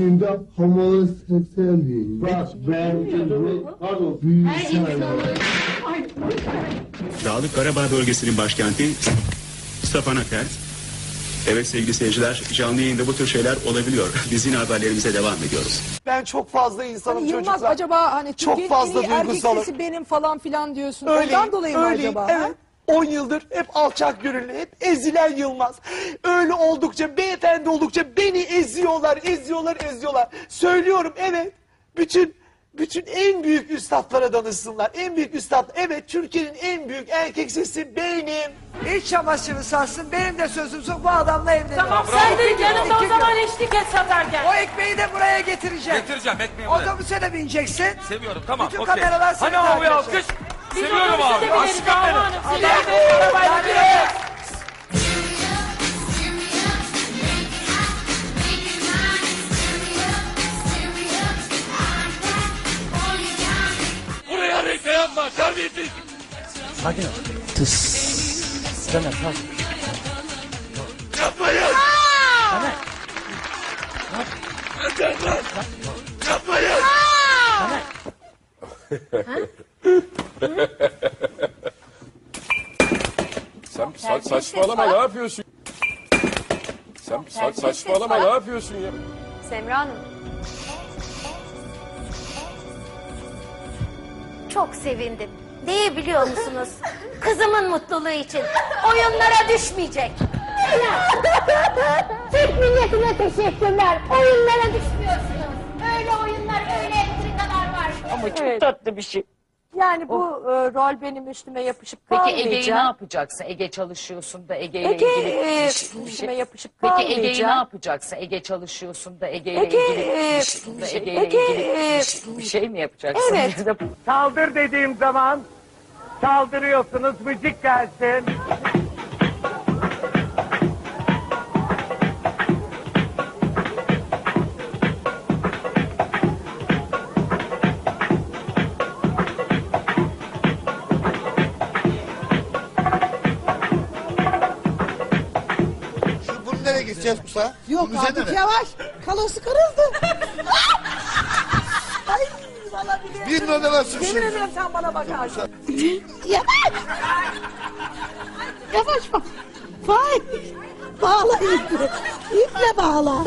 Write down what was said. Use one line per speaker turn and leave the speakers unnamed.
Gençliğimde homoseksüel diyeyim. Bak ben pardon
Dağlık Karabağ bölgesinin başkenti Stepanakert. Evet sevgili seyirciler canlı yayında bu tür şeyler olabiliyor. Biz yine haberlerimize devam ediyoruz.
Ben çok fazla insanım
Hani Yılmaz
çocuklar.
acaba hani
Çok
Türkiye'nin
fazla
en iyi erkek sesi benim falan filan diyorsun.
Öyleyim,
Ondan dolayı mı acaba?
Evet. 10 yıldır hep alçak gönüllü, hep ezilen Yılmaz. Öyle oldukça, beyefendi oldukça beni eziyorlar, eziyorlar, eziyorlar. Söylüyorum evet. Bütün bütün en büyük üstadlara danışsınlar. En büyük üstad, evet Türkiye'nin en büyük erkek sesi benim.
İç çamaşırı satsın benim de sözümsü bu adamla evleniyorum.
Tamam sen de yanımda o zaman eşlik et satarken.
O ekmeği de buraya getireceğim.
Getireceğim ekmeği buraya.
Otobüse de bineceksin.
Seviyorum tamam
Bütün
okey.
kameralar seni
Hani abi
takip
alkış. Seviyorum abi. Aşkım benim.
Hadi.
Sizleri de arabayla
Hadi.
bir Buraya reklam yapma terbiyesiz. Yapmayın. Yapmayın.
Sen sa- saçmalama ne yapıyorsun? Sen sa- saçmalama ne yapıyorsun ya?
Semra Hanım. Çok sevindim. Neyi biliyor musunuz? Kızımın mutluluğu için. Oyunlara düşmeyecek. Türk milletine teşekkürler. Oyunlara düşmüyorsunuz. Öyle oyunlar, öyle var.
Ama çok tatlı bir şey.
Yani bu e, rol benim üstüme yapışıp
Peki
kalmayacak.
Ege'yi ne yapacaksın? Ege çalışıyorsun da Ege ile
Ege
ilgili
e,
bir şey- bir
üstüme
şey.
yapışıp
Peki
kalmayacak.
Ege'yi ne yapacaksın? Ege çalışıyorsun da Ege ile
Ege,
ilgili
e,
bir şey, da Ege ile
Ege,
ilgili
e,
bir şey- bir şey mi yapacaksın?
Evet.
Ya da
Saldır dediğim zaman saldırıyorsunuz müzik gelsin.
Nereye gideceğiz Musa?
Yok
Bunu
artık
mi?
yavaş. Kalosu kırıldı. Ay valla.
Bir numara
Yemin
sürüşün.
ederim sen bana bakarsın. Yavaş. Yavaş bak. Vay. Bağla iple. İple bağla.